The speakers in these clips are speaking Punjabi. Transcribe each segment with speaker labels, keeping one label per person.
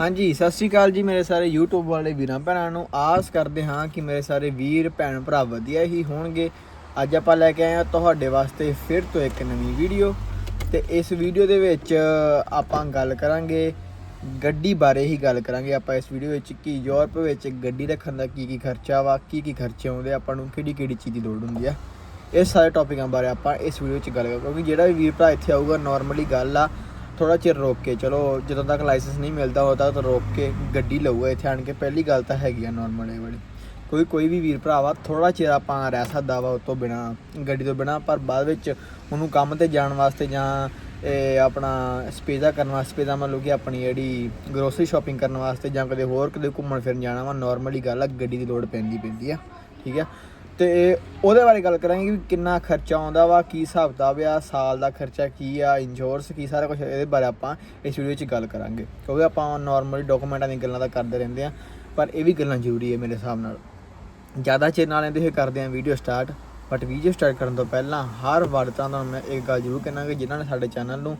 Speaker 1: ਹਾਂਜੀ, ਸਤਿ ਸ਼੍ਰੀ ਅਕਾਲ ਜੀ ਮੇਰੇ ਸਾਰੇ YouTube ਵਾਲੇ ਵੀਰਾਂ ਭੈਣਾਂ ਨੂੰ। ਆਸ ਕਰਦੇ ਹਾਂ ਕਿ ਮੇਰੇ ਸਾਰੇ ਵੀਰ, ਭੈਣ ਭਰਾ ਵਧੀਆ ਹੀ ਹੋਣਗੇ। ਅੱਜ ਆਪਾਂ ਲੈ ਕੇ ਆਏ ਹਾਂ ਤੁਹਾਡੇ ਵਾਸਤੇ ਫਿਰ ਤੋਂ ਇੱਕ ਨਵੀਂ ਵੀਡੀਓ। ਤੇ ਇਸ ਵੀਡੀਓ ਦੇ ਵਿੱਚ ਆਪਾਂ ਗੱਲ ਕਰਾਂਗੇ, ਗੱਡੀ ਬਾਰੇ ਹੀ ਗੱਲ ਕਰਾਂਗੇ ਆਪਾਂ ਇਸ ਵੀਡੀਓ ਵਿੱਚ ਕਿ ਯੂਰਪ ਵਿੱਚ ਗੱਡੀ ਰੱਖਣ ਦਾ ਕੀ ਕੀ ਖਰਚਾ ਵਾ ਕੀ ਕੀ ਖਰਚੇ ਆਉਂਦੇ ਆਪਾਂ ਨੂੰ ਕਿਹੜੀ ਕਿਹੜੀ ਚੀਜ਼ ਦੀ ਲੋੜ ਹੁੰਦੀ ਆ। ਇਹ ਸਾਰੇ ਟੌਪਿਕਾਂ ਬਾਰੇ ਆਪਾਂ ਇਸ ਵੀਡੀਓ ਵਿੱਚ ਗੱਲ ਕਰਾਂਗੇ, ਕਿਉਂਕਿ ਜਿਹੜਾ ਵੀ ਵੀਰ ਭਰਾ ਇੱਥੇ ਆਊਗਾ ਨਾਰਮਲੀ ਗੱਲ ਆ ਥੋੜਾ ਚਿਰ ਰੋਕ ਕੇ, ਚਲੋ ਜਦੋਂ ਤੱਕ ਲਾਇਸੈਂਸ ਨਹੀਂ ਮਿਲਦਾ ਉਦੋਂ ਤੱਕ ਰੋਕ ਕੇ ਗੱਡੀ ਲਊਗਾ ਇੱਥੇ ਆਣ ਕੇ। ਪਹਿਲੀ ਗੱਲ ਤਾਂ ਹੈਗੀ ਆ ਨਾਰਮਲ ਇਹ ਵਾਲੀ। ਕੋਈ ਕੋਈ ਵੀ ਵੀਰ ਭਰਾ ਵਾ ਥੋੜਾ ਚਿਰ ਆਪਾਂ ਰਹਿ ਸਕਦਾ ਵਾ ਉਸ ਤੋਂ ਬਿਨਾ, ਗੱਡੀ ਤੋਂ ਬਿਨਾ, ਪਰ ਬਾਅਦ ਵਿੱਚ ਉਹਨੂੰ ਕੰਮ ਤੇ ਜਾਣ ਵਾਸਤੇ ਜਾਂ ਇਹ ਆਪਣਾ ਸਪੇਜ਼ਾ ਕਰਨ ਵਾਸਤੇ, ਸਪੇਜ਼ਾ ਮੰਨ ਲਓ ਕਿ ਆਪਣੀ ਜਿਹੜੀ ਗਰੋਸਰੀ ਸ਼ਾਪਿੰਗ ਕਰਨ ਵਾਸਤੇ ਜਾਂ ਕਦੇ ਹੋਰ ਕਦੇ ਘੁੰਮਣ ਫਿਰਨ ਜਾਣਾ ਵਾ ਨਾਰਮਲੀ ਗੱਲ ਆ, ਗੱਡੀ ਦੀ ਲੋੜ ਪੈਂਦੀ ਪੈਂਦੀ ਆ। ਠੀਕ ਆ? ਤੇ ਉਹਦੇ ਬਾਰੇ ਗੱਲ ਕਰਾਂਗੇ ਕਿ ਕਿੰਨਾ ਖਰਚਾ ਆਉਂਦਾ ਵਾ, ਕੀ ਹਿਸਾਬ ਕਿਤਾਬ ਆ, ਸਾਲ ਦਾ ਖਰਚਾ ਕੀ ਆ ਇੰਸ਼ੋਰੈਂਸ ਕੀ, ਸਾਰਾ ਕੁਝ ਇਹਦੇ ਬਾਰੇ ਆਪਾਂ ਇਸ ਵੀਡੀਓ 'ਚ ਗੱਲ ਕਰਾਂਗੇ। ਕਿਉਂਕਿ ਆਪਾਂ ਨਾਰਮਲੀ ਡਾਕੂਮੈਂਟਾਂ ਦੀਆਂ ਗੱਲਾਂ ਤਾਂ ਕਰਦੇ ਰਹਿੰਦੇ ਆ, ਪਰ ਇਹ ਵੀ ਗੱਲਾਂ ਜ਼ਰੂਰੀ ਹੈ ਮੇਰੇ ਹਿਸਾਬ ਨਾਲ। ਜ਼ਿਆਦਾ ਚਿਰ ਨਾਲ ਇਹਦੇ ਕਰਦੇ ਆ video start but video start ਕਰਨ ਤੋਂ ਪਹਿਲਾਂ ਹਰ ਵਾਰ ਤੁਹਾਨੂੰ ਮੈਂ ਇੱਕ ਗੱਲ ਜ਼ਰੂਰ ਕਹਿਣਾ ਕਿ ਜਿਨ੍ਹਾਂ ਨੇ ਸਾਡੇ ਚੈਨਲ ਨੂੰ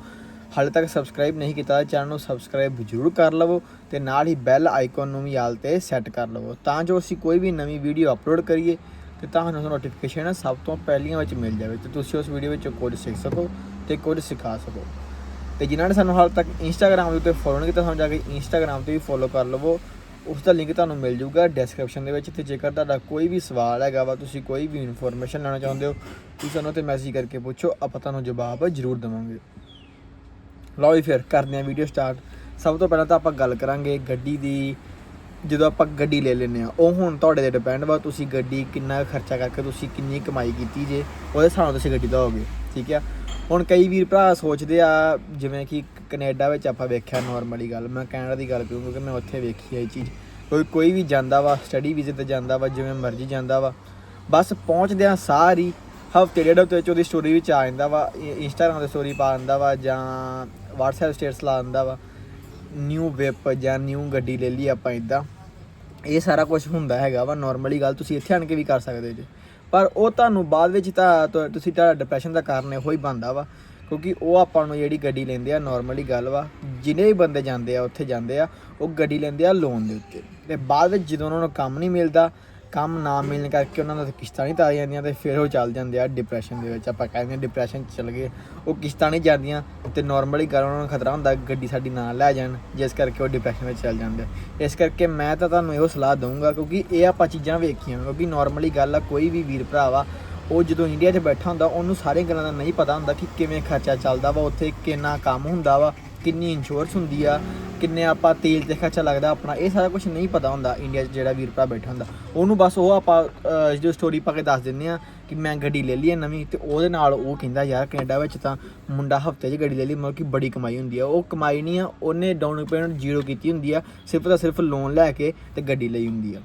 Speaker 1: ਹਾਲੇ ਤੱਕ ਸਬਸਕ੍ਰਾਈਬ ਨਹੀਂ ਕੀਤਾ ਚੈਨਲ ਨੂੰ ਸਬਸਕ੍ਰਾਈਬ ਜ਼ਰੂਰ ਕਰ ਲਵੋ ਤੇ ਨਾਲ ਹੀ ਬੈਲ ਆਈਕਨ ਨੂੰ ਵੀ ਆਲ ਤੇ ਸੈੱਟ ਕਰ ਲਵੋ, ਤਾਂ ਜੋ ਅਸੀਂ ਕੋਈ ਵੀ ਨਵੀਂ ਵੀਡੀਓ ਅਪਲੋਡ ਕਰੀਏ ਤੇ ਤੁਹਾਨੂੰ ਨੋਟੀਫਿਕੇਸ਼ਨ ਸਭ ਤੋਂ ਪਹਿਲੀਆਂ ਵਿੱਚ ਮਿਲ ਜਾਵੇ, ਤੇ ਤੁਸੀਂ ਉਸ ਵੀਡੀਓ ਵਿੱਚ ਕੁਝ ਸਿੱਖ ਸਕੋ ਤੇ ਕੁਝ ਸਿਖਾ ਸਕੋ। ਤੇ ਜਿਨ੍ਹਾਂ ਨੇ ਸਾਨੂੰ ਹਾਲ ਤੱਕ ਇੰਸਟਾਗ੍ਰam ਦੇ ਉੱਤੇ ਫੋਲੋ ਨਹੀਂ ਕੀਤਾ, ਸਾਨੂੰ ਜਾ ਕੇ ਇੰਸਟਾਗ੍ਰam ਤੇ ਵੀ ਫੋਲੋ ਕਰ ਲਵੋ। ਉਸ ਦਾ ਲਿੰਕ ਤੁਹਾਨੂੰ ਮਿਲ ਜਾਊਗਾ ਡਿਸਕ੍ਰਿਪਸ਼ਨ ਦੇ ਵਿੱਚ, ਤੇ ਜੇਕਰ ਤੁਹਾਡਾ ਕੋਈ ਵੀ ਸਵਾਲ ਹੈਗਾ ਵਾ, ਤੁਸੀਂ ਕੋਈ ਵੀ ਇਨਫੋਰਮੇਸ਼ਨ ਲੈਣਾ ਚਾਹੁੰਦੇ ਹੋ, ਤੁਸੀਂ ਸਾਨੂੰ ਤੇ ਮੈਸੇਜ ਕਰਕੇ ਪੁੱਛੋ, ਆਪਾਂ ਤੁਹਾਨੂੰ ਜਵਾਬ ਜ਼ਰੂਰ ਦੇਵਾਂਗੇ। ਲਓ ਜੀ ਫਿਰ, ਕਰਦੇ ਹਾਂ ਵੀਡੀਓ ਸਟਾਰਟ ਸਭ ਤੋਂ ਪਹਿਲਾਂ ਤਾਂ ਆਪਾਂ ਗੱਲ ਕਰਾਂਗੇ ਗੱਡੀ ਦੀ ਜਦੋਂ ਆਪਾਂ ਗੱਡੀ ਲੈ ਲੈਂਦੇ ਆ ਉਹ ਹੁਣ ਤੁਹਾਡੇ ਤੇ ਡਿਪੈਂਡ ਵਾ, ਤੁਸੀਂ ਗੱਡੀ ਕਿੰਨਾ ਖਰਚਾ ਕਰਕੇ ਤੁਸੀਂ ਕਿੰਨੀ ਕਮਾਈ ਕੀਤੀ ਜੇ, ਉਹਦੇ ਹਿਸਾਬ ਨਾਲ ਤੁਸੀਂ ਗੱਡੀ ਲਓਗੇ ਠੀਕ ਆ? ਹੁਣ ਕਈ ਵੀਰ ਭਰਾ ਸੋਚਦੇ ਆ, ਜਿਵੇਂ ਕਿ ਕੈਨੇਡਾ ਵਿੱਚ ਆਪਾਂ ਵੇਖਿਆ ਨਾਰਮਲੀ ਗੱਲ, ਮੈਂ ਕੈਨੇਡਾ ਦੀ ਗੱਲ ਕਰੂੰ ਕਿਉਂਕਿ ਮੈਂ ਉੱਥੇ ਵੇਖੀ ਹੈ ਇਹ ਚੀਜ਼। ਕੋਈ ਕੋਈ ਵੀ ਜਾਂਦਾ ਵਾ ਸਟੱਡੀ ਵੀਜ਼ੇ ਤੇ ਜਾਂਦਾ ਵਾ, ਜਿਵੇਂ ਮਰਜ਼ੀ ਜਾਂਦਾ ਵਾ, ਬਸ ਪਹੁੰਚਦਿਆਂ ਸਾਰੀ ਹਫ਼ਤੇ ਡੇਢ ਹਫ਼ਤੇ ਵਿੱਚ ਉਹਦੀ ਸਟੋਰੀ ਵਿੱਚ ਆ ਜਾਂਦਾ ਵਾ ਇੰਸਟਾਗ੍ਰਾਮ ਤੇ ਸਟੋਰੀ ਪਾ ਦਿੰਦਾ ਵਾ, ਜਾਂ WhatsApp ਸਟੇਟਸ ਲਾ ਦਿੰਦਾ ਵਾ ਨਿਊ ਵਿਪ ਜਾਂ ਨਿਊ ਗੱਡੀ ਲੈ ਲਈ ਆਪਾਂ ਇਦਾਂ ਇਹ ਸਾਰਾ ਕੁਝ ਹੁੰਦਾ ਹੈਗਾ ਵਾ ਨਾਰਮਲੀ ਗੱਲ ਤੁਸੀਂ ਇੱਥੇ ਆਣ ਕੇ ਵੀ ਕਰ ਸਕਦੇ ਜੇ। ਪਰ ਉਹ ਤੁਹਾਨੂੰ ਬਾਅਦ ਵਿੱਚ ਤਾਂ ਤੁਸੀਂ ਤਾਂ ਡਿਪਰੈਸ਼ਨ ਦਾ ਕਾਰਨ ਇਹੋ ਹੀ ਬਣਦਾ ਵਾ, ਕਿਉਂਕਿ ਉਹ ਆਪਾਂ ਨੂੰ ਜਿਹੜੀ ਗੱਡੀ ਲੈਂਦੇ ਆ ਨਾਰਮਲੀ ਗੱਲ ਵਾ, ਜਿਨੇ ਵੀ ਬੰਦੇ ਜਾਂਦੇ ਆ, ਉੱਥੇ ਜਾਂਦੇ ਆ, ਉਹ ਗੱਡੀ ਲੈਂਦੇ ਆ ਲੋਨ ਦੇ ਉੱਤੇ। ਤੇ ਬਾਅਦ ਵਿੱਚ ਜਦੋਂ ਉਹਨਾਂ ਨੂੰ ਕੰਮ ਨਹੀਂ ਮਿਲਦਾ ਕੰਮ ਨਾ ਮਿਲਣ ਕਰਕੇ ਉਹਨਾਂ ਦਾ ਕਿਸ਼ਤਾਂ ਨਹੀਂ ਤਾਰ ਜਾਂਦੀਆਂ ਤੇ ਫਿਰ ਉਹ ਚੱਲ ਜਾਂਦੇ ਆ ਡਿਪਰੈਸ਼ਨ ਦੇ ਵਿੱਚ। ਆਪਾਂ ਕਹਿੰਦੇ ਆ ਡਿਪਰੈਸ਼ਨ ਚ ਚਲ ਗਏ। ਉਹ ਕਿਸ਼ਤਾਂ ਨਹੀਂ ਜਾਂਦੀਆਂ ਤੇ ਨਾਰਮਲੀ ਗੱਲ ਉਹਨਾਂ ਨੂੰ ਖਤਰਾ ਹੁੰਦਾ ਗੱਡੀ ਸਾਡੀ ਨਾ ਲੈ ਜਾਣ, ਜਿਸ ਕਰਕੇ ਉਹ ਡਿਪਰੈਸ਼ਨ ਵਿੱਚ ਚੱਲ ਜਾਂਦੇ ਆ। ਇਸ ਕਰਕੇ ਮੈਂ ਤਾਂ ਤੁਹਾਨੂੰ ਇਹੋ ਸਲਾਹ ਦਊਂਗਾ ਕਿਉਂਕਿ ਇਹ ਆਪਾਂ ਚੀਜ਼ਾਂ ਵੇਖੀਆਂ ਕਿਉਂਕਿ ਨਾਰਮਲੀ ਗੱਲ ਆ ਕੋਈ ਵੀ ਵੀਰ ਭਰਾ ਵਾ, ਉਹ ਜਦੋਂ ਇੰਡੀਆ 'ਚ ਬੈਠਾ ਹੁੰਦਾ ਉਹਨੂੰ ਸਾਰੇ ਗੱਲਾਂ ਦਾ ਨਹੀਂ ਪਤਾ ਹੁੰਦਾ ਕਿ ਕਿਵੇਂ ਖਰਚਾ ਚੱਲਦਾ ਵਾ, ਉੱਥੇ ਕਿੰਨਾ ਕੰਮ ਹੁੰਦਾ ਵਾ। ਕਿੰਨੀ ਇੰਸ਼ੋਰੈਂਸ ਹੁੰਦੀ ਆ, ਕਿੰਨੇ ਆਪਾਂ ਤੇਲ ਤੇ ਖਰਚਾ ਲੱਗਦਾ ਆਪਣਾ, ਇਹ ਸਾਰਾ ਕੁਝ ਨਹੀਂ ਪਤਾ ਹੁੰਦਾ ਇੰਡੀਆ 'ਚ ਜਿਹੜਾ ਵੀਰ ਭਰਾ ਬੈਠਾ ਹੁੰਦਾ। ਉਹਨੂੰ ਬਸ ਉਹ ਆਪਾਂ ਜੋ ਸਟੋਰੀ ਪਾ ਕੇ ਦੱਸ ਦਿੰਦੇ ਆ ਕਿ ਮੈਂ ਗੱਡੀ ਲੈ ਲਈ ਹੈ ਨਵੀਂ ਤੇ ਉਹਦੇ ਨਾਲ ਉਹ ਕਹਿੰਦਾ, ਯਾਰ ਕੈਨੇਡਾ ਵਿੱਚ ਤਾਂ ਮੁੰਡਾ ਹਫ਼ਤੇ 'ਚ ਗੱਡੀ ਲੈ ਲਈ, ਮਤਲਬ ਕਿ ਬੜੀ ਕਮਾਈ ਹੁੰਦੀ ਆ। ਉਹ ਕਮਾਈ ਨਹੀਂ ਆ, ਉਹਨੇ ਡਾਊਨ ਪੇਮੈਂਟ ਜ਼ੀਰੋ ਕੀਤੀ ਹੁੰਦੀ ਆ, ਸਿਰਫ ਤਾਂ ਸਿਰਫ ਲੋਨ ਲੈ ਕੇ ਤੇ ਗੱਡੀ ਲਈ ਹੁੰਦੀ ਆ।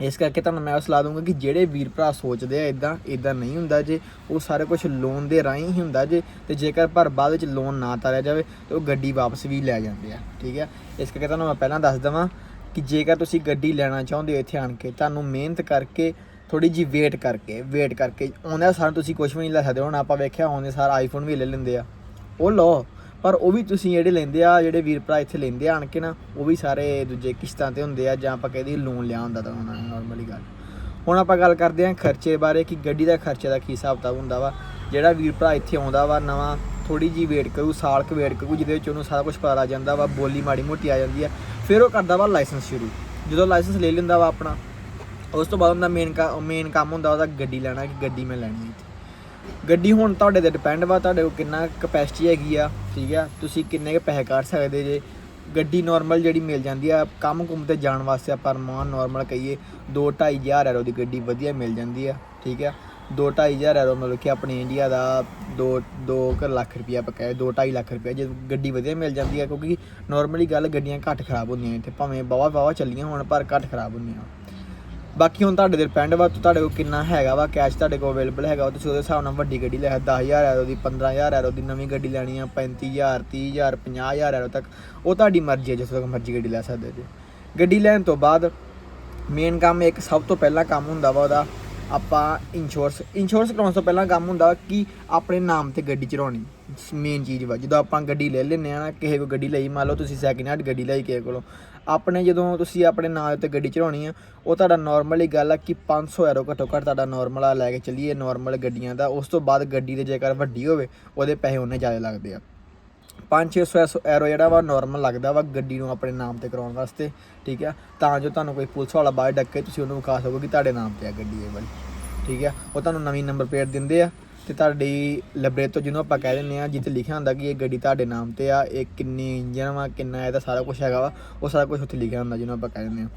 Speaker 1: ਇਸ ਕਰਕੇ ਤੁਹਾਨੂੰ ਮੈਂ ਉਹ ਸਲਾਹ ਦੂੰਗਾ ਕਿ ਜਿਹੜੇ ਵੀਰ ਭਰਾ ਸੋਚਦੇ ਆ ਇਦਾਂ ਇਦਾਂ ਨਹੀਂ ਹੁੰਦਾ ਜੇ, ਉਹ ਸਾਰਾ ਕੁਝ ਲੋਨ ਦੇ ਰਾਹੀਂ ਹੀ ਹੁੰਦਾ ਜੇ, ਤੇ ਜੇਕਰ ਪਰ ਬਾਅਦ ਵਿੱਚ ਲੋਨ ਨਾ ਤਾਰਿਆ ਜਾਵੇ, ਤੇ ਉਹ ਗੱਡੀ ਵਾਪਸ ਵੀ ਲੈ ਜਾਂਦੇ ਆ, ਠੀਕ ਹੈ ਇਸ ਕਰਕੇ ਤੁਹਾਨੂੰ ਮੈਂ ਪਹਿਲਾਂ ਦੱਸ ਦਵਾਂ ਕਿ ਜੇਕਰ ਤੁਸੀਂ ਗੱਡੀ ਲੈਣਾ ਚਾਹੁੰਦੇ ਹੋ ਇੱਥੇ ਆਣ ਕੇ, ਤੁਹਾਨੂੰ ਮਿਹਨਤ ਕਰਕੇ ਥੋੜੀ ਜੀ ਵੇਟ ਕਰਕੇ ਵੇਟ ਕਰਕੇ ਆਉਂਦੇ ਸਾਰ ਤੁਸੀਂ ਕੁਝ ਵੀ ਨਹੀਂ ਲੈ ਸਕਦੇ, ਹੁਣ ਆਪਾਂ ਵੇਖਿਆ, ਆਉਂਦੇ ਸਾਰ ਆਈਫੋਨ ਵੀ ਲੈ ਲੈਂਦੇ ਆ। ਉਹ ਲਓ ਪਰ ਉਹ ਵੀ ਤੁਸੀਂ ਜਿਹੜੇ ਲੈਂਦੇ ਆ, ਜਿਹੜੇ ਵੀਰ ਭਰਾ ਇੱਥੇ ਲੈਂਦੇ ਆਣ ਕੇ ਨਾ, ਉਹ ਵੀ ਸਾਰੇ ਦੂਜੇ ਕਿਸ਼ਤਾਂ ਤੇ ਹੁੰਦੇ ਆ ਜਾਂ ਆਪਾਂ ਕਹਿੰਦੇ ਲੋਨ ਲਿਆ ਹੁੰਦਾ ਤਾਂ ਉਹਨਾਂ ਨੇ ਨਾਰਮਲੀ ਗੱਲ। ਹੁਣ ਆਪਾਂ ਗੱਲ ਕਰਦੇ ਹਾਂ ਖਰਚੇ ਬਾਰੇ ਕਿ ਗੱਡੀ ਦਾ ਖਰਚੇ ਦਾ ਕੀ ਹਿਸਾਬ ਕਿਤਾਬ ਹੁੰਦਾ ਵਾ। ਜਿਹੜਾ ਵੀਰ ਭਰਾ ਇੱਥੇ ਆਉਂਦਾ ਵਾ ਨਵਾਂ ਥੋੜੀ ਜੀ ਵੇਟ ਕਰੂ, ਸਾਲ ਕੁ ਵੇਟ ਕਰੂ, ਜਿਹਦੇ ਵਿੱਚ ਉਹਨੂੰ ਸਾਰਾ ਕੁਝ ਪਤਾ ਲੱਗ ਜਾਂਦਾ ਵਾ, ਬੋਲੀ ਮਾੜੀ ਮੋਟੀ ਆ ਜਾਂਦੀ ਆ। ਫਿਰ ਉਹ ਕਰਦਾ ਵਾ ਲਾਇਸੈਂਸ ਸ਼ੁਰੂ। ਜਦੋਂ ਲਾਇਸੈਂਸ ਲੈ ਲੈਂਦਾ ਵਾ ਆਪਣਾ, ਉਸ ਤੋਂ ਬਾਅਦ ਉਹਦਾ ਮੇਨ ਮੇਨ ਕੰਮ ਹੁੰਦਾ ਉਹਦਾ ਗੱਡੀ ਲੈਣਾ ਕਿ ਗੱਡੀ ਮੈਂ ਲੈਣੀ ਹੈ ਇੱਥੇ। ਗੱਡੀ ਹੁਣ ਤੁਹਾਡੇ ਤੇ ਡਿਪੈਂਡ ਵਾ, ਤੁਹਾਡੇ ਕੋਲ ਕਿੰਨਾ ਕਪੈਸਿਟੀ ਹੈਗੀ ਆ, ਠੀਕ ਆ? ਤੁਸੀਂ ਕਿੰਨੇ ਕੁ ਪੈਸੇ ਕੱਢ ਸਕਦੇ ਜੇ? ਗੱਡੀ ਨਾਰਮਲ ਜਿਹੜੀ ਮਿਲ ਜਾਂਦੀ ਆ, ਕੰਮ ਕੁੰਮ ਤੇ ਜਾਣ ਵਾਸਤੇ ਆਪਾਂ ਮਾਨ ਨਾਰਮਲ ਕਹੀਏ 2-2.5 ਹਜ਼ਾਰ ਐਰੋ ਦੀ ਗੱਡੀ ਵਧੀਆ ਮਿਲ ਜਾਂਦੀ ਆ, ਠੀਕ ਆ? 2-2.5 ਹਜ਼ਾਰ ਐਰੋ ਮਤਲਬ ਕਿ ਆਪਣੇ ਇੰਡੀਆ ਦਾ 2 2 ਲੱਖ ਰੁਪਈਆ ਆਪਾਂ ਕਹੇ 2-2.5 ਲੱਖ ਰੁਪਈਆ ਜੇ ਗੱਡੀ ਵਧੀਆ ਮਿਲ ਜਾਂਦੀ ਆ, ਕਿਉਂਕਿ ਨਾਰਮਲੀ ਗੱਲ ਗੱਡੀਆਂ ਘੱਟ ਖਰਾਬ ਹੁੰਦੀਆਂ ਇੱਥੇ, ਭਾਵੇਂ ਵਾਵਾ ਵਾਵਾ ਚੱਲੀਆਂ ਹੋਣ, ਪਰ ਘੱਟ ਖਰਾਬ ਹੁੰਦੀਆਂ ਬਾਕੀ ਹੁਣ ਤੁਹਾਡੇ ਤੇ ਡਿਪੈਂਡ ਵਾ ਤੁਹਾਡੇ ਕੋਲ ਕਿੰਨਾ ਹੈਗਾ ਵਾ ਕੈਸ਼ ਤੁਹਾਡੇ ਕੋਲ ਅਵੇਲੇਬਲ ਹੈਗਾ ਵਾ, ਤੁਸੀਂ ਉਹਦੇ ਹਿਸਾਬ ਨਾਲ ਵੱਡੀ ਗੱਡੀ ਲੈ 10000 ਐਰੋ ਦੀ 15000 ਐਰੋ ਦੀ ਨਵੀਂ ਗੱਡੀ ਲੈਣੀ ਆ 35000 30000 50000 ਐਰੋ ਤੱਕ ਉਹ ਤੁਹਾਡੀ ਮਰਜ਼ੀ ਹੈ ਜਿਸ ਤੱਕ ਮਰਜ਼ੀ ਗੱਡੀ ਲੈ ਸਕਦੇ ਜੇ। ਗੱਡੀ ਲੈਣ ਤੋਂ ਬਾਅਦ ਮੇਨ ਕੰਮ ਇੱਕ ਸਭ ਤੋਂ ਪਹਿਲਾ ਕੰਮ ਹੁੰਦਾ ਵਾ ਉਹਦਾ ਆਪਾਂ ਇੰਸ਼ੋਰੈਂਸ ਇੰਸ਼ੋਰੈਂਸ ਕਰਾਉਣ ਤੋਂ ਪਹਿਲਾਂ ਕੰਮ ਹੁੰਦਾ ਕਿ ਆਪਣੇ ਨਾਮ ਤੇ ਗੱਡੀ ਚਲਾਉਣੀ ਮੇਨ ਚੀਜ਼ ਵਾ, ਜਦੋਂ ਆਪਾਂ ਗੱਡੀ ਲੈ ਲੈਂਦੇ ਆ ਨਾ, ਕਿਸੇ ਕੋ ਗੱਡੀ ਲਈ, ਮੰਨ ਲਓ ਤੁਸੀਂ ਸੈਕਿੰਡ ਹੈਂਡ ਗੱਡੀ ਲਈ ਕਿਸੇ ਕੋਲੋਂ, ਆਪਣੇ ਜਦੋਂ ਤੁਸੀਂ ਆਪਣੇ ਨਾਂ ਦੇ ਉੱਤੇ ਗੱਡੀ ਚੜਾਉਣੀ ਆ, ਉਹ ਤੁਹਾਡਾ ਨਾਰਮਲੀ ਗੱਲ ਆ ਕਿ 500 ਐਰੋ ਘੱਟੋ ਘੱਟ ਤੁਹਾਡਾ ਨਾਰਮਲ ਆ, ਲੈ ਕੇ ਚੱਲੀਏ ਨਾਰਮਲ ਗੱਡੀਆਂ ਦਾ, ਉਸ ਤੋਂ ਬਾਅਦ ਗੱਡੀ ਦੇ ਜੇਕਰ ਵੱਡੀ ਹੋਵੇ, ਉਹਦੇ ਪੈਸੇ ਉਹਨੇ ਜ਼ਿਆਦਾ ਲੱਗਦੇ ਆ। 5-600 ਐਰੋ ਜਿਹੜਾ ਵਾ ਨਾਰਮਲ ਲੱਗਦਾ ਵਾ ਗੱਡੀ ਨੂੰ ਆਪਣੇ ਨਾਮ ਤੇ ਕਰਾਉਣ ਵਾਸਤੇ, ਠੀਕ ਆ? ਤਾਂ ਜੋ ਤੁਹਾਨੂੰ ਕੋਈ ਪੁਲਿਸ ਵਾਲਾ ਬਾਹਰ ਡੱਕੇ, ਤੁਸੀਂ ਉਹਨੂੰ ਵਿਖਾ ਸਕੋ ਕਿ ਤੁਹਾਡੇ ਨਾਮ ਤੇ ਆ ਗੱਡੀ ਇਹ ਵਾਲੀ, ਠੀਕ ਆ? ਉਹ ਤੁਹਾਨੂੰ ਨਵੀਂ ਨੰਬਰ ਪਲੇਟ ਦਿੰਦੇ ਆ ਤੇ ਤੁਹਾਡੀ ਲਬਰੇਤੋ ਜਿਹਨੂੰ ਆਪਾਂ ਕਹਿ ਦਿੰਦੇ ਆ, ਜਿੱਥੇ ਲਿਖਿਆ ਹੁੰਦਾ ਕਿ ਇਹ ਗੱਡੀ ਤੁਹਾਡੇ ਨਾਮ ਤੇ ਆ, ਇਹ ਕਿੰਨੀ ਇੰਜਨ ਵਾ, ਕਿੰਨਾ ਇਹਦਾ ਸਾਰਾ ਕੁਝ ਹੈਗਾ ਵਾ, ਉਹ ਸਾਰਾ ਕੁਝ ਉੱਥੇ ਲਿਖਿਆ ਹੁੰਦਾ ਜਿਹਨੂੰ ਆਪਾਂ ਕਹਿ ਦਿੰਦੇ ਆ।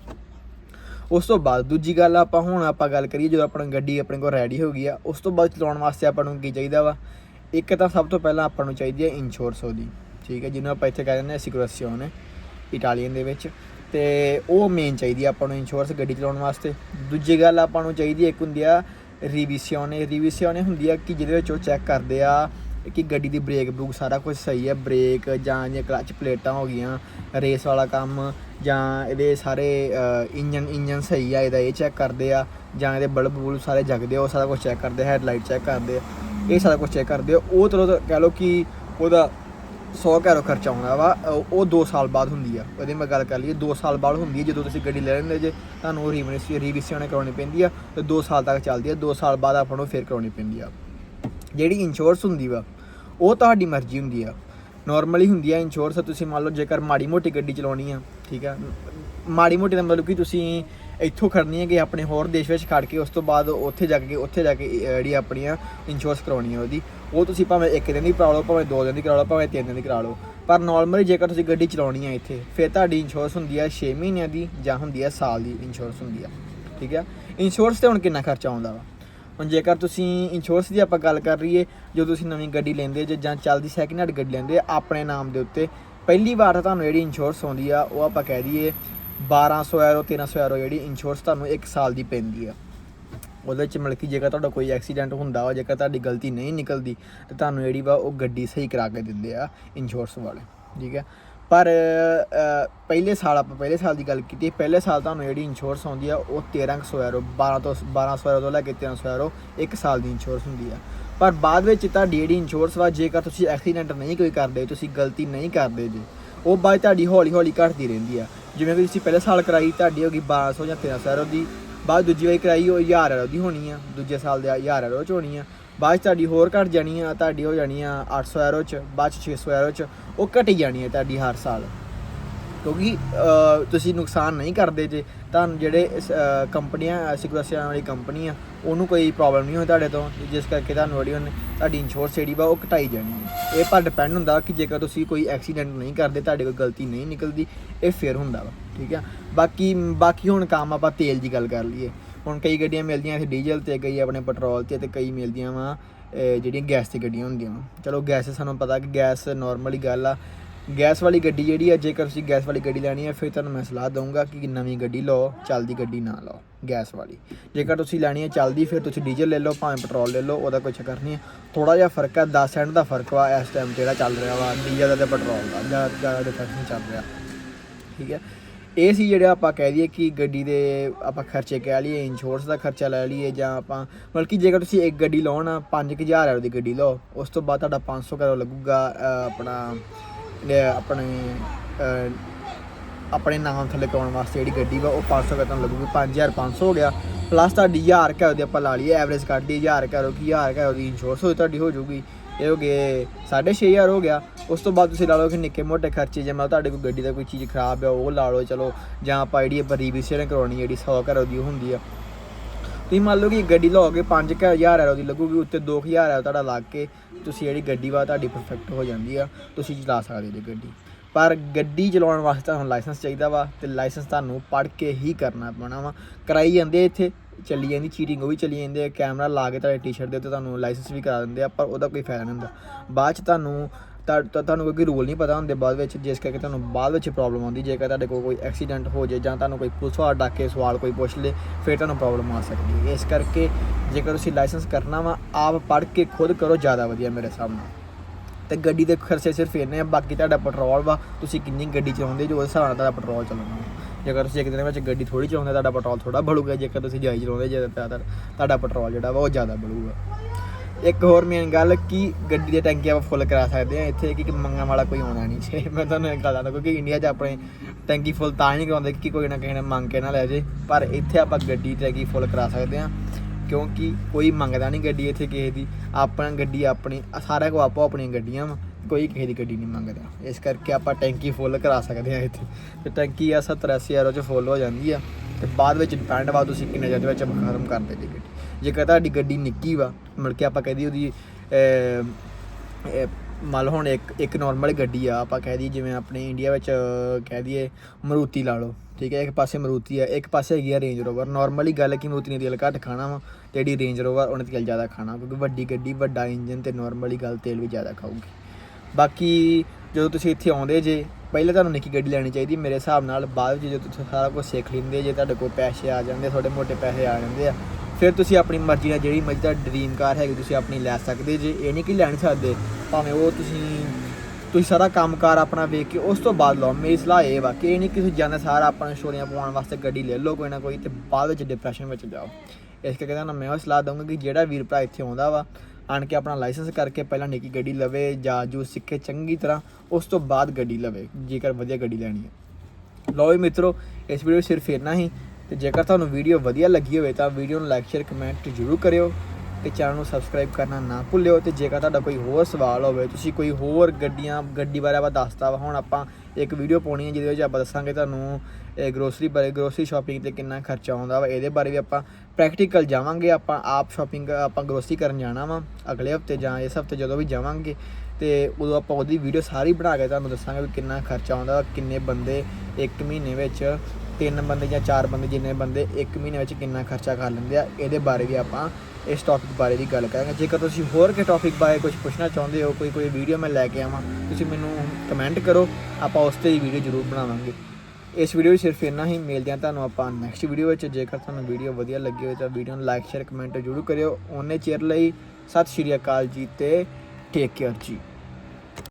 Speaker 1: ਉਸ ਤੋਂ ਬਾਅਦ ਦੂਜੀ ਗੱਲ ਆਪਾਂ ਹੁਣ ਆਪਾਂ ਗੱਲ ਕਰੀਏ ਜਦੋਂ ਆਪਣੀ ਗੱਡੀ ਆਪਣੇ ਕੋਲ ਰੈਡੀ ਹੋ ਗਈ ਆ, ਉਸ ਤੋਂ ਬਾਅਦ ਚਲਾਉਣ ਵਾਸਤੇ ਆਪਾਂ ਨੂੰ ਕੀ ਚਾਹੀਦਾ ਵਾ? ਇੱਕ ਤਾਂ ਸਭ ਤੋਂ ਪਹਿਲਾਂ ਆਪਾਂ ਨੂੰ ਚਾਹੀਦੀ ਹੈ ਇੰਸ਼ੋਰੈਂਸ ਉਹਦੀ, ਠੀਕ ਹੈ, ਜਿਹਨੂੰ ਆਪਾਂ ਇੱਥੇ ਕਹਿ ਦਿੰਦੇ ਆ ਸਿਕੁਰੇਸ਼ੀਓਨ ਇਟਾਲੀਅਨ ਦੇ ਵਿੱਚ। ਤੇ ਉਹ ਮੇਨ ਚਾਹੀਦੀ ਆ ਆਪਾਂ ਨੂੰ ਇੰਸ਼ੋਰੈਂਸ ਗੱਡੀ ਚਲਾਉਣ ਵਾਸਤੇ। ਦੂਜੀ ਗੱਲ ਆਪਾਂ ਨੂੰ ਚਾਹੀਦੀ ਹੈ ਇੱਕ ਹੁੰਦੀ ਆ ਰਿਵੀਸੀਓਨੇ ਰਿਵੀਸੀਓਨੇ ਹੁੰਦੀ ਆ ਕਿ ਜਿਹਦੇ ਵਿੱਚ ਉਹ ਚੈੱਕ ਕਰਦੇ ਆ ਕਿ ਗੱਡੀ ਦੀ ਬ੍ਰੇਕ ਬਰੂਕ ਸਾਰਾ ਕੁਝ ਸਹੀ ਹੈ ਬ੍ਰੇਕ ਜਾਂ ਜੇ ਕਲਚ ਪਲੇਟਾਂ ਹੋ ਗਈਆਂ ਰੇਸ ਵਾਲਾ ਕੰਮ ਜਾਂ ਇਹਦੇ ਸਾਰੇ ਇੰਜਨ ਇੰਜਨ ਸਹੀ ਆ, ਇਹਦਾ ਇਹ ਚੈੱਕ ਕਰਦੇ ਆ ਜਾਂ ਇਹਦੇ ਬਲਬ ਬੁਲਬ ਸਾਰੇ ਜਗਦੇ ਆ, ਉਹ ਸਾਰਾ ਕੁਝ ਚੈੱਕ ਕਰਦੇ ਹੈਡਲਾਈਟ ਚੈੱਕ ਕਰਦੇ ਆ। ਇਹ ਸਾਰਾ ਕੁਝ ਚੈੱਕ ਕਰਦੇ ਹੋ। ਉਹ ਚਲੋ ਕਹਿ ਲਓ ਕਿ ਉਹਦਾ 100 ਕੈਰੋ ਖਰਚਾ ਆਉਂਦਾ ਵਾ। ਉਹ- ਉਹ 2 ਸਾਲ ਬਾਅਦ ਹੁੰਦੀ ਆ। ਉਹਦੀ ਮੈਂ ਗੱਲ ਕਰ ਲਈਏ 2 ਸਾਲ ਬਾਅਦ ਹੁੰਦੀ ਹੈ ਜਦੋਂ ਤੁਸੀਂ ਗੱਡੀ ਲੈ ਲੈਂਦੇ ਜੇ, ਤੁਹਾਨੂੰ ਉਹ ਰੀਵਿਸੀ ਰੀਵਿਸੀਓਨੇ ਕਰਾਉਣੀ ਪੈਂਦੀ ਆ ਤੇ 2 ਸਾਲ ਤੱਕ ਚੱਲਦੀ ਆ। 2 ਸਾਲ ਬਾਅਦ ਆਪਾਂ ਨੂੰ ਫਿਰ ਕਰਾਉਣੀ ਪੈਂਦੀ ਆ। ਜਿਹੜੀ ਇੰਸ਼ੋਰੈਂਸ ਹੁੰਦੀ ਵਾ, ਉਹ ਤੁਹਾਡੀ ਮਰਜ਼ੀ ਹੁੰਦੀ ਆ। ਨਾਰਮਲੀ ਹੁੰਦੀ ਆ ਇੰਸ਼ੋਰੈਂਸ ਤੁਸੀਂ ਮੰਨ ਲਓ ਜੇਕਰ ਮਾੜੀ ਮੋਟੀ ਗੱਡੀ ਚਲਾਉਣੀ ਆ, ਠੀਕ ਆ। ਮਾੜੀ ਮੋਟੀ ਦਾ ਮਤਲਬ ਕਿ ਤੁਸੀਂ ਇੱਥੋਂ ਖੜਨੀ ਹੈ ਕਿ ਆਪਣੇ ਹੋਰ ਦੇਸ਼ ਵਿੱਚ ਖੜ ਕੇ, ਉਸ ਤੋਂ ਬਾਅਦ ਉੱਥੇ ਜਾ ਕੇ, ਉੱਥੇ ਜਾ ਕੇ, ਇਹ ਜਿਹੜੀ ਆਪਣੀਆਂ ਇੰਸ਼ੋਰੈਂਸ ਕਰਾਉਣੀ ਹੈ ਉਹਦੀ। ਉਹ ਤੁਸੀਂ ਭਾਵੇਂ ਇੱਕ ਦਿਨ ਦੀ ਕਰਾ ਲਓ, ਭਾਵੇਂ ਦੋ ਦਿਨ ਦੀ ਕਰਾ ਲਓ, ਭਾਵੇਂ ਤਿੰਨ ਦਿਨ ਦੀ ਕਰਾ ਲਓ। ਪਰ ਨਾਰਮਲੀ ਜੇਕਰ ਤੁਸੀਂ ਗੱਡੀ ਚਲਾਉਣੀ ਹੈ ਇੱਥੇ, ਫਿਰ ਤੁਹਾਡੀ ਇੰਸ਼ੋਰੈਂਸ ਹੁੰਦੀ ਹੈ 6 ਮਹੀਨਿਆਂ ਦੀ ਜਾਂ ਹੁੰਦੀ ਹੈ ਸਾਲ ਦੀ ਇੰਸ਼ੋਰੈਂਸ ਹੁੰਦੀ ਆ। ਠੀਕ ਆ? ਇੰਸ਼ੋਰੈਂਸ ਤੇ ਹੁਣ ਕਿੰਨਾ ਖਰਚਾ ਆਉਂਦਾ ਵਾ? ਹੁਣ ਜੇਕਰ ਤੁਸੀਂ ਇੰਸ਼ੋਰੈਂਸ ਦੀ ਆਪਾਂ ਗੱਲ ਕਰ ਰਹੀਏ ਜੋ ਤੁਸੀਂ ਨਵੀਂ ਗੱਡੀ ਲੈਂਦੇ ਜੇ ਜਾਂ ਚੱਲਦੀ ਸੈਕਿੰਡ ਹੈਂਡ ਗੱਡੀ ਲੈਂਦੇ ਆਪਣੇ ਨਾਮ ਦੇ ਉੱਤੇ, ਪਹਿਲੀ ਵਾਰ ਤਾਂ ਤੁਹਾਨੂੰ ਜਿਹੜੀ ਇੰਸ਼ੋਰੈਂਸ ਆਉਂਦੀ ਆ, ਉਹ ਆਪਾਂ ਕਹਿ ਦਈਏ 1200 ਯੂਰੋ 1300 ਯੂਰੋ ਜਿਹੜੀ ਇੰਸ਼ੋਰੈਂਸ ਤੁਹਾਨੂੰ 1 ਸਾਲ ਦੀ ਪੈਂਦੀ ਆ। ਉਹਦੇ ਵਿੱਚ ਮਤਲਬ ਕਿ ਜੇਕਰ ਤੁਹਾਡਾ ਕੋਈ ਐਕਸੀਡੈਂਟ ਹੁੰਦਾ ਵਾ, ਜੇਕਰ ਤੁਹਾਡੀ ਗਲਤੀ ਨਹੀਂ ਨਿਕਲਦੀ, ਤੇ ਤੁਹਾਨੂੰ ਜਿਹੜੀ ਵਾ ਉਹ ਗੱਡੀ ਸਹੀ ਕਰਾ ਕੇ ਦਿੰਦੇ ਆ ਇੰਸ਼ੋਰੈਂਸ ਵਾਲੇ, ਠੀਕ ਹੈ ਪਰ ਪਹਿਲੇ ਸਾਲ ਆਪਾਂ ਪਹਿਲੇ ਸਾਲ ਦੀ ਗੱਲ ਕੀਤੀ, ਪਹਿਲੇ ਸਾਲ ਤੁਹਾਨੂੰ ਜਿਹੜੀ ਇੰਸ਼ੋਰੈਂਸ ਆਉਂਦੀ ਆ, ਉਹ 1300 ਯੂਰੋ 12 ਤੋਂ 1200 ਯੂਰੋ ਤੋਂ ਲੈ ਕੇ 1300 ਯੂਰੋ ਇੱਕ ਸਾਲ ਦੀ ਇੰਸ਼ੋਰੈਂਸ ਹੁੰਦੀ ਆ। ਪਰ ਬਾਅਦ ਵਿੱਚ ਤੁਹਾਡੀ ਜਿਹੜੀ ਇੰਸ਼ੋਰੈਂਸ ਵਾ, ਜੇਕਰ ਤੁਸੀਂ ਐਕਸੀਡੈਂਟ ਨਹੀਂ ਕੋਈ ਕਰਦੇ, ਤੁਸੀਂ ਗਲਤੀ ਨਹੀਂ ਕਰਦੇ ਜੀ, ਉਹ ਬਾਅਦ ਤੁਹਾਡੀ ਹੌਲੀ ਹੌਲੀ ਘਟਦੀ ਰਹਿੰਦੀ ਆ। ਜਿਵੇਂ ਕਿ ਤੁਸੀਂ ਪਹਿਲੇ ਸਾਲ ਕਰਾਈ, ਤੁਹਾਡੀ ਹੋ ਗਈ 1200 ਜਾਂ 1300 ਯੂਰੋ ਦੀ ਬਾਅਦ ਦੂਜੀ ਵਾਰੀ ਕਰਾਈ, ਉਹ 1000 ਯੂਰੋ ਦੀ ਹੋਣੀ ਆ। ਦੂਜੇ ਸਾਲ ਦੇ 1000 ਯੂਰੋ ਚ ਹੋਣੀ ਆ। ਬਾਅਦ 'ਚ ਤੁਹਾਡੀ ਹੋਰ ਘਟ ਜਾਣੀ ਆ, ਤੁਹਾਡੀ ਹੋ ਜਾਣੀ ਆ 800 ਯੂਰੋ ਚ, ਬਾਅਦ 'ਚ 600 ਯੂਰੋ ਚ, ਉਹ ਘਟੀ ਜਾਣੀ ਆ ਤੁਹਾਡੀ ਹਰ ਸਾਲ। ਕਿਉਂਕਿ ਤੁਸੀਂ ਨੁਕਸਾਨ ਨਹੀਂ ਕਰਦੇ ਜੇ ਤੁਹਾਨੂੰ ਜਿਹੜੇ ਇਸ, ਅਹ, ਕੰਪਨੀਆਂ ਸਿਕਿਉਰਿਟੀ ਵਾਲੀ ਕੰਪਨੀ ਆ ਉਹਨੂੰ ਕੋਈ ਪ੍ਰੋਬਲਮ ਨਹੀਂ ਹੋਈ ਤੁਹਾਡੇ ਤੋਂ ਜਿਸ ਕਰਕੇ ਤੁਹਾਨੂੰ ਜਿਹੜੀ ਉਹਨੇ ਤੁਹਾਡੀ ਇੰਸ਼ੋਰੈਂਸ ਜਿਹੜੀ ਵਾ ਉਹ ਘਟਾਈ ਜਾਣੀ ਹੈ ਇਹ ਪਰ ਡਿਪੈਂਡ ਹੁੰਦਾ ਕਿ ਜੇਕਰ ਤੁਸੀਂ ਕੋਈ ਐਕਸੀਡੈਂਟ ਨਹੀਂ ਕਰਦੇ ਤੁਹਾਡੇ ਕੋਈ ਗਲਤੀ ਨਹੀਂ ਨਿਕਲਦੀ ਇਹ ਫੇਰ ਹੁੰਦਾ ਵਾ ਠੀਕ ਆ? ਬਾਕੀ ਬਾਕੀ ਹੁਣ ਕੰਮ ਆਪਾਂ ਤੇਲ ਦੀ ਗੱਲ ਕਰ ਲਈਏ। ਹੁਣ ਕਈ ਗੱਡੀਆਂ ਮਿਲਦੀਆਂ ਇੱਥੇ ਡੀਜ਼ਲ ਤੇ ਕਈ ਆਪਣੇ ਪੈਟਰੋਲ ਤੇ ਤੇ ਕਈ ਮਿਲਦੀਆਂ ਵਾ ਜਿਹੜੀਆਂ ਗੈਸ ਤੇ ਗੱਡੀਆਂ ਹੁੰਦੀਆਂ ਵਾ। ਚਲੋ ਗੈਸ ਸਾਨੂੰ ਪਤਾ ਕਿ ਗੈਸ ਨਾਰਮਲੀ ਗੱਲ ਆ ਗੈਸ ਵਾਲੀ ਗੱਡੀ ਜਿਹੜੀ ਆ, ਜੇਕਰ ਤੁਸੀਂ ਗੈਸ ਵਾਲੀ ਗੱਡੀ ਲੈਣੀ ਹੈ ਫਿਰ ਤੁਹਾਨੂੰ ਮੈਂ ਸਲਾਹ ਦਊਂਗਾ ਕਿ ਨਵੀਂ ਗੱਡੀ ਲਓ, ਚੱਲਦੀ ਗੱਡੀ ਨਾ ਲਓ, ਗੈਸ ਵਾਲੀ। ਜੇਕਰ ਤੁਸੀਂ ਲੈਣੀ ਹੈ ਚੱਲਦੀ, ਫਿਰ ਤੁਸੀਂ ਡੀਜ਼ਲ ਲੈ ਲਓ, ਭਾਵੇਂ ਪੈਟਰੋਲ ਲੈ ਲਓ, ਉਹਦਾ ਕੋਈ ਚੱਕਰ ਨਹੀਂ ਹੈ ਥੋੜਾ ਜਿਹਾ ਫ਼ਰਕ ਹੈ 10 ਸੈਂਟ ਦਾ ਫ਼ਰਕ ਵਾ ਇਸ ਟਾਈਮ ਜਿਹੜਾ ਚੱਲ ਰਿਹਾ ਵਾ, ਡੀਜ਼ਲ ਦਾ ਤੇ ਪੈਟਰੋਲ ਦਾ, ਜ਼ਿਆਦਾ ਜ਼ਿਆਦਾ ਡਿਫਰੈਂਸ ਨਹੀਂ ਚੱਲ ਰਿਹਾ। ਠੀਕ ਹੈ ਇਹ ਸੀ ਜਿਹੜਾ ਆਪਾਂ ਕਹਿ ਦਈਏ ਕਿ ਗੱਡੀ ਦੇ ਆਪਾਂ ਖਰਚੇ ਕਹਿ ਲਈਏ ਇੰਸ਼ੋਰੈਂਸ ਦਾ ਖਰਚਾ ਲੈ ਲਈਏ, ਜਾਂ ਆਪਾਂ ਬਲਕਿ ਜੇਕਰ ਤੁਸੀਂ ਇੱਕ ਗੱਡੀ ਲਾਉਣ 5000 ਰੁਪਏ ਦੀ ਗੱਡੀ ਲਓ, ਉਸ ਤੋਂ ਬਾਅਦ ਤੁਹਾਡਾ 500 ਕਰੋ ਲੱਗੂਗਾ ਆਪਣਾ ਆਪਣੇ ਆਪਣੇ ਨਾਮ ਥੱਲੇ ਕਰਾਉਣ ਵਾਸਤੇ ਜਿਹੜੀ ਗੱਡੀ ਵਾ, ਉਹ 500 ਰੁਪਏ ਤੁਹਾਨੂੰ ਲੱਗੂਗੀ 5500 ਹੋ ਗਿਆ ਪਲੱਸ ਤੁਹਾਡੀ 1000 ਕਾ ਉਹਦੀ ਆਪਾਂ ਲਾ ਲਈਏ ਐਵਰੇਜ ਕੱਢ ਦੀ 1000 ਕਰੋ ਕਿ 1000 ਕਾ ਉਹਦੀ ਇੰਸ਼ੋਰੈਂਸ ਹੋਈ, ਤੁਹਾਡੀ ਹੋ ਜਾਊਗੀ, ਇਹ ਹੋ ਗਏ 6500 ਹੋ ਗਿਆ। ਉਸ ਤੋਂ ਬਾਅਦ ਤੁਸੀਂ ਲਾ ਲਓ ਕਿ ਨਿੱਕੇ ਮੋਟੇ ਖਰਚੇ, ਜੇ ਜਿਵੇਂ ਤੁਹਾਡੇ ਕੋਲ ਗੱਡੀ ਦਾ ਕੋਈ ਚੀਜ਼ ਖਰਾਬ ਆ, ਉਹ ਲਾ ਲਓ, ਚਲੋ, ਜਾਂ ਆਪਾਂ ਜਿਹੜੀ ਆਪਾਂ ਰੀਵਿਜ਼ਨ ਕਰਾਉਣੀ, ਜਿਹੜੀ 100 ਘਰ ਉਹਦੀ ਹੁੰਦੀ ਆ ਤੁਸੀਂ ਮੰਨ ਲਓ ਕਿ ਗੱਡੀ ਲਓਗੇ 5000 ਉਹਦੀ ਲੱਗੂਗੀ, ਉੱਤੇ 2000 ਹੈ ਤੁਹਾਡਾ ਲੱਗ ਕੇ ਤੁਸੀਂ ਜਿਹੜੀ ਗੱਡੀ ਵਾ ਤੁਹਾਡੀ ਪਰਫੈਕਟ ਹੋ ਜਾਂਦੀ ਆ, ਤੁਸੀਂ ਚਲਾ ਸਕਦੇ ਜੇ ਗੱਡੀ। ਪਰ ਗੱਡੀ ਚਲਾਉਣ ਵਾਸਤੇ ਤੁਹਾਨੂੰ ਲਾਇਸੈਂਸ ਚਾਹੀਦਾ ਵਾ ਤੇ ਲਾਇਸੈਂਸ ਤੁਹਾਨੂੰ ਪੜ੍ਹ ਕੇ ਹੀ ਕਰਨਾ ਪੈਣਾ ਵਾ। ਕਰਾਈ ਜਾਂਦੇ ਇੱਥੇ, ਚੱਲੀ ਜਾਂਦੀ ਚੀਟਿੰਗ ਉਹ ਵੀ ਚੱਲੀ ਜਾਂਦੀ ਹੈ ਕੈਮਰਾ ਲਾ ਕੇ ਤੁਹਾਡੇ ਟੀ-ਸ਼ਰਟ ਦੇ ਉੱਤੇ ਤੁਹਾਨੂੰ ਲਾਇਸੈਂਸ ਵੀ ਕਰਾ ਦਿੰਦੇ ਆ, ਪਰ ਉਹਦਾ ਕੋਈ ਫਾਇਦਾ ਨਹੀਂ ਹੁੰਦਾ। ਬਾਅਦ ਚ ਤੁਹਾਨੂੰ ਤੁਹਾਨੂੰ ਕੋਈ ਰੂਲ ਨਹੀਂ ਪਤਾ ਹੁੰਦੇ ਬਾਅਦ ਵਿੱਚ, ਜਿਸ ਕਰਕੇ ਤੁਹਾਨੂੰ ਬਾਅਦ ਵਿੱਚ ਪ੍ਰੋਬਲਮ ਆਉਂਦੀ, ਜੇਕਰ ਤੁਹਾਡੇ ਕੋਲ ਕੋਈ ਐਕਸੀਡੈਂਟ ਹੋ ਜੇ ਜਾਂ ਤੁਹਾਨੂੰ ਕੋਈ ਪੁਲਿਸ ਵਾਲਾ ਡਾਕ ਕੇ ਸਵਾਲ ਕੋਈ ਪੁੱਛ ਲੇ, ਫਿਰ ਤੁਹਾਨੂੰ ਪ੍ਰੋਬਲਮ ਆ ਸਕਦੀ ਹੈ। ਇਸ ਕਰਕੇ ਜੇਕਰ ਤੁਸੀਂ ਲਾਇਸੈਂਸ ਕਰਨਾ ਵਾ, ਆਪ ਪੜ੍ਹ ਕੇ ਖੁਦ ਕਰੋ, ਜ਼ਿਆਦਾ ਵਧੀਆ ਮੇਰੇ ਹਿਸਾਬ ਨਾਲ। ਤੇ ਗੱਡੀ ਦੇ ਖਰਚੇ ਸਿਰਫ ਇੰਨੇ ਆ, ਬਾਕੀ ਤੁਹਾਡਾ ਪੈਟਰੋਲ ਵਾ, ਤੁਸੀਂ ਕਿੰਨੀ ਗੱਡੀ ਚਲਾਉਂਦੇ ਜੋ ਉਸ ਹਿਸਾਬ ਨਾਲ ਤੁਹਾਡਾ ਪੈਟਰੋਲ ਚੱਲਣਾ ਜੇਕਰ ਤੁਸੀਂ ਇੱਕ ਦਿਨ ਵਿੱਚ ਗੱਡੀ ਥੋੜੀ ਚਲਾਉਂਦੇ, ਤੁਹਾਡਾ ਪੈਟਰੋਲ ਥੋੜਾ ਬੜੂਗਾ ਜੇਕਰ ਤੁਸੀਂ ਜਾਈ ਚਲਾਉਂਦੇ, ਜੇ ਜ਼ਿਆਦਾ ਤੁਹਾਡਾ ਪੈਟਰੋਲ ਜਿਹੜਾ ਵਾ ਉਹ ਜ਼ਿਆਦਾ ਬੜੂਗਾ ਇੱਕ ਹੋਰ ਮੇਨ ਗੱਲ ਕਿ ਗੱਡੀ ਦੀ ਟੈਂਕੀ ਆਪਾਂ ਫੁੱਲ ਕਰਾ ਸਕਦੇ ਆ ਇੱਥੇ ਕਿ ਮੰਗਣ ਵਾਲਾ ਕੋਈ ਆਉਣਾ ਨਹੀਂ ਜੇ। ਮੈਂ ਤੁਹਾਨੂੰ ਇੱਕ ਗੱਲ ਦੱਸਦਾ, ਕਿਉਂਕਿ ਇੰਡੀਆ 'ਚ ਆਪਣੇ ਟੈਂਕੀ ਫੁੱਲ ਤਾਂ ਨਹੀਂ ਕਰਾਉਂਦੇ ਕਿ ਕੋਈ ਨਾ ਕਿਸੇ ਨੇ ਮੰਗ ਕੇ ਨਾ ਲੈ ਜੇ। ਪਰ ਇੱਥੇ ਆਪਾਂ ਗੱਡੀ ਟੈਂਕੀ ਫੁੱਲ ਕਰਾ ਸਕਦੇ ਆ ਕਿਉਂਕਿ ਕੋਈ ਮੰਗਦਾ ਨਹੀਂ ਗੱਡੀ ਇੱਥੇ ਕਿਸੇ ਦੀ। ਆਪਣਾ ਗੱਡੀ ਆਪਣੀ, ਸਾਰਿਆਂ ਕੋ ਆਪੋ ਆਪਣੀਆਂ ਗੱਡੀਆਂ ਵਾ, ਕੋਈ ਕਿਸੇ ਦੀ ਗੱਡੀ ਨਹੀਂ ਮੰਗਦਾ। ਇਸ ਕਰਕੇ ਆਪਾਂ ਟੈਂਕੀ ਫੁੱਲ ਕਰਾ ਸਕਦੇ ਆ ਇੱਥੇ। ਤੇ ਟੈਂਕੀ ਆ 70 80 ਹਜ਼ਾਰ ਚ ਫੁੱਲ ਹੋ ਜਾਂਦੀ ਆ। ਤੇ ਬਾਅਦ ਵਿੱਚ ਡਿਪੈਂਡ ਵਾ ਤੁਸੀਂ ਕਿੰਨੇ ਜਦ ਵਿੱਚ ਖਤਮ ਕਰਦੇ ਜੀ ਗੱਡੀ। ਜੇਕਰ ਤੁਹਾਡੀ ਗੱਡੀ ਨਿੱਕੀ ਵਾ ਮਿਲ ਕੇ ਆਪਾਂ ਕਹਦੀ ਉਹਦੀ ਮੰਨ ਲਓ ਹੁਣ ਇੱਕ ਇੱਕ ਨਾਰਮਲ ਗੱਡੀ ਆ, ਆਪਾਂ ਕਹਿ ਦਈਏ ਜਿਵੇਂ ਆਪਣੇ ਇੰਡੀਆ ਵਿੱਚ ਕਹਿ ਦਈਏ ਮਰੂਤੀ ਲਾ ਲਓ, ਠੀਕ ਹੈ, ਇੱਕ ਪਾਸੇ ਮਰੂਤੀ ਆ, ਇੱਕ ਪਾਸੇ ਹੈਗੀ ਆ ਰੇਂਜ ਰੋਵਰ ਨਾਰਮਲੀ ਗੱਲ ਕਿ ਮਰੂਤੀ ਨੇ ਤੇਲ ਘੱਟ ਖਾਣਾ ਵਾ ਤੇ ਜਿਹੜੀ ਰੇਂਜ ਰੋਵਰ ਉਹਨੇ ਤੇਲ ਜ਼ਿਆਦਾ ਖਾਣਾ, ਕਿਉਂਕਿ ਵੱਡੀ ਗੱਡੀ, ਵੱਡਾ ਇੰਜਨ ਤੇ ਨਾਰਮਲੀ ਗੱਲ ਤੇਲ ਵੀ ਜ਼ਿਆਦਾ ਖਾਊਗੀ। ਬਾਕੀ ਜਦੋਂ ਤੁਸੀਂ ਇੱਥੇ ਆਉਂਦੇ ਜੇ, ਪਹਿਲੇ ਤੁਹਾਨੂੰ ਨਿੱਕੀ ਗੱਡੀ ਲੈਣੀ ਚਾਹੀਦੀ, ਮੇਰੇ ਹਿਸਾਬ ਨਾਲ ਬਾਅਦ ਵਿੱਚ ਜਦੋਂ ਤੁਸੀਂ ਸਾਰਾ ਕੁਝ ਸਿੱਖ ਲੈਂਦੇ, ਜੇ ਤੁਹਾਡੇ ਕੋਲ ਪੈਸੇ ਆ ਜਾਂਦੇ ਥੋੜੇ ਮੋਟੇ ਪੈਸੇ ਆ ਜਾਂਦੇ ਆ ਫਿਰ ਤੁਸੀਂ ਆਪਣੀ ਮਰਜ਼ੀ ਨਾਲ ਜਿਹੜੀ ਮਰਜ਼ੀ ਦਾ ਡ੍ਰੀਮ ਕਾਰ ਹੈਗੀ ਤੁਸੀਂ ਆਪਣੀ ਲੈ ਸਕਦੇ ਜੇ, ਇਹ ਨਹੀਂ ਕਿ ਲੈ ਨਹੀਂ ਸਕਦੇ। ਭਾਵੇਂ ਉਹ ਤੁਸੀਂ ਤੁਸੀਂ ਸਾਰਾ ਕੰਮਕਾਰ ਆਪਣਾ ਵੇਖ ਕੇ ਉਸ ਤੋਂ ਬਾਅਦ ਲਓ, ਮੇਰੀ ਸਲਾਹ ਇਹ ਵਾ ਕਿ ਇਹ ਨਹੀਂ ਕਿ ਤੁਸੀਂ ਜਾਂਦਾ ਸਾਰਾ ਆਪਣਾ ਸਟੋਰੀਆਂ ਪਵਾਉਣ ਵਾਸਤੇ ਗੱਡੀ ਲੈ ਲਓ, ਕੋਈ ਨਾ ਕੋਈ ਤੇ ਬਾਅਦ ਵਿੱਚ ਡਿਪਰੈਸ਼ਨ ਵਿੱਚ ਜਾਓ। ਇਸ ਕਰਕੇ ਤੁਹਾਨੂੰ ਮੈਂ ਉਹ ਸਲਾਹ ਦਊਂਗਾ ਕਿ ਜਿਹੜਾ ਵੀਰ ਭਰਾ ਇੱਥੇ ਆਉਂਦਾ ਵਾ, ਆਣ ਕੇ ਆਪਣਾ ਲਾਇਸੈਂਸ ਕਰਕੇ ਪਹਿਲਾਂ ਨਿੱਕੀ ਗੱਡੀ ਲਵੇ ਜਾਂ ਜੋ ਸਿੱਖੇ ਚੰਗੀ ਤਰ੍ਹਾਂ, ਉਸ ਤੋਂ ਬਾਅਦ ਗੱਡੀ ਲਵੇ, ਜੇਕਰ ਵਧੀਆ ਗੱਡੀ ਲੈਣੀ ਹੈ। ਲਓ ਜੀ ਮਿੱਤਰੋ, ਇਸ ਵੀਡੀਓ ਸਿਰਫ ਇੰਨਾ ਹੀ। ਤੇ ਜੇਕਰ ਤੁਹਾਨੂੰ ਵੀਡੀਓ ਵਧੀਆ ਲੱਗੀ ਹੋਵੇ ਤਾਂ ਵੀਡੀਓ ਨੂੰ ਲਾਈਕ ਸ਼ੇਅਰ ਕਮੈਂਟ ਜ਼ਰੂਰ ਕਰਿਓ ਤੇ ਚੈਨਲ ਨੂੰ ਸਬਸਕ੍ਰਾਈਬ ਕਰਨਾ ਨਾ ਭੁੱਲਿਓ ਤੇ ਜੇਕਰ ਤੁਹਾਡਾ ਕੋਈ ਹੋਰ ਸਵਾਲ ਹੋਵੇ ਤੁਸੀਂ ਕੋਈ ਹੋਰ ਗੱਡੀਆਂ ਗੱਡੀ ਬਾਰੇ ਆਪਾਂ ਦੱਸਤਾ ਵਾ ਹੁਣ ਆਪਾਂ ਇੱਕ ਵੀਡੀਓ ਪਾਉਣੀ ਹੈ ਜਿਹਦੇ ਵਿੱਚ ਆਪਾਂ ਦੱਸਾਂਗੇ ਤੁਹਾਨੂੰ ਇਹ ਗਰੋਸਰੀ ਬਾਰੇ ਗਰੋਸਰੀ ਸ਼ਾਪਿੰਗ ਤੇ ਕਿੰਨਾ ਖਰਚਾ ਆਉਂਦਾ ਵਾ ਇਹਦੇ ਬਾਰੇ ਵੀ ਆਪਾਂ ਪ੍ਰੈਕਟੀਕਲ ਜਾਵਾਂਗੇ ਆਪਾਂ ਆਪ ਸ਼ਾਪਿੰਗ ਆਪਾਂ ਗਰੋਸਰੀ ਕਰਨ ਜਾਣਾ ਵਾ ਅਗਲੇ ਹਫ਼ਤੇ ਜਾਂ ਇਸ ਹਫ਼ਤੇ ਜਦੋਂ ਵੀ ਜਾਵਾਂਗੇ ਤੇ ਉਦੋਂ ਆਪਾਂ ਉਹਦੀ ਵੀਡੀਓ ਸਾਰੀ ਬਣਾ ਕੇ ਤੁਹਾਨੂੰ ਦੱਸਾਂਗੇ ਵੀ ਕਿੰਨਾ ਖਰਚਾ ਆਉਂਦਾ ਵਾ, ਕਿੰਨੇ ਬੰਦੇ ਇੱਕ ਮਹੀਨੇ ਵਿੱਚ ਤਿੰਨ ਬੰਦੇ ਜਾਂ ਚਾਰ ਬੰਦੇ ਜਿੰਨੇ ਬੰਦੇ ਇੱਕ ਮਹੀਨੇ ਵਿੱਚ ਕਿੰਨਾ ਖਰਚਾ ਕਰ ਲੈਂਦੇ ਆ, ਇਹਦੇ ਬਾਰੇ ਵੀ ਆਪਾਂ ਇਸ ਟੌਪਿਕ ਬਾਰੇ ਵੀ ਗੱਲ ਕਰਾਂਗੇ। ਜੇਕਰ ਤੁਸੀਂ ਹੋਰ ਕਿਸੇ ਟੌਪਿਕ ਬਾਰੇ ਕੁਝ ਪੁੱਛਣਾ ਚਾਹੁੰਦੇ ਹੋ ਕੋਈ ਕੋਈ ਵੀਡੀਓ ਮੈਂ ਲੈ ਕੇ ਆਵਾਂ, ਤੁਸੀਂ ਮੈਨੂੰ ਕਮੈਂਟ ਕਰੋ, ਆਪਾਂ ਉਸ ਤੇ ਹੀ ਵੀਡੀਓ ਜ਼ਰੂਰ ਬਣਾਵਾਂਗੇ। ਇਸ ਵੀਡੀਓ ਵਿੱਚ ਸਿਰਫ ਇੰਨਾ ਹੀ, ਮਿਲਦੇ ਹਾਂ ਤੁਹਾਨੂੰ ਆਪਾਂ ਨੈਕਸਟ ਵੀਡੀਓ ਵਿੱਚ। ਜੇਕਰ ਤੁਹਾਨੂੰ ਵੀਡੀਓ ਵਧੀਆ ਲੱਗੀ ਹੋਵੇ ਤਾਂ ਵੀਡੀਓ ਨੂੰ ਲਾਈਕ ਸ਼ੇਅਰ ਕਮੈਂਟ ਜ਼ਰੂਰ ਕਰਿਓ। ਉਹਨੇ ਚਿਰ ਲਈ ਸਤਿ ਸ਼੍ਰੀ ਅਕਾਲ ਜੀ ਤੇ ਟੇਕ ਕੇਅਰ ਜੀ।